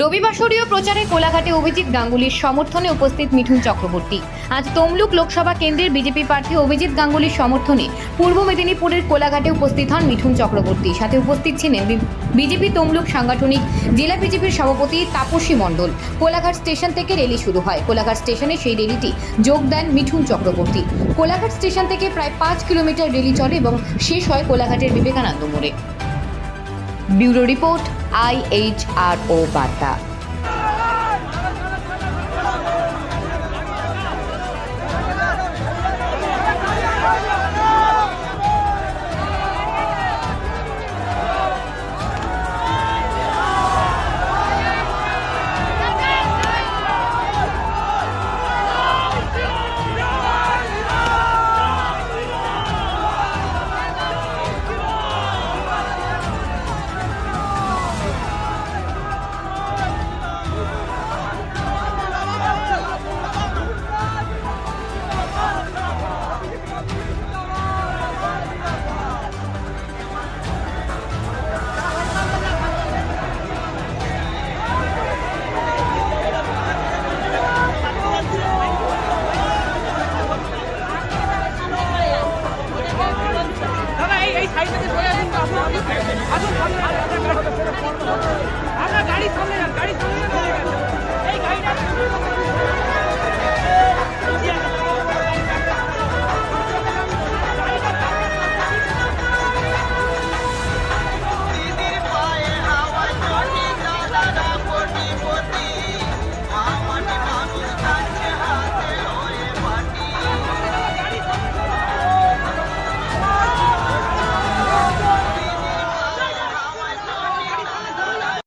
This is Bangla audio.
রবিবাসরীয় প্রচারে কোলাঘাটে অভিজিৎ গাঙ্গুলির সমর্থনে উপস্থিত মিঠুন চক্রবর্তী। আজ তমলুক লোকসভা কেন্দ্রের বিজেপি প্রার্থী অভিজিৎ গাঙ্গুলির সমর্থনে পূর্ব মেদিনীপুরের কোলাঘাটে উপস্থিত হন মিঠুন চক্রবর্তী। সাথে উপস্থিত ছিলেন বিজেপি তমলুক সাংগঠনিক জেলা বিজেপির সভাপতি তাপসী মণ্ডল। কোলাঘাট স্টেশন থেকে রেলি শুরু হয়। কোলাঘাট স্টেশনে সেই রেলিটি যোগ দেন মিঠুন চক্রবর্তী। কোলাঘাট স্টেশন থেকে প্রায় পাঁচ কিলোমিটার রেলি চলে এবং শেষ হয় কোলাঘাটের বিবেকানন্দ মোড়ে। ব্যুরো রিপোর্ট আইএইচআরও বার্তা সাইড থেকে সরে আসুন। আসুন আসুন।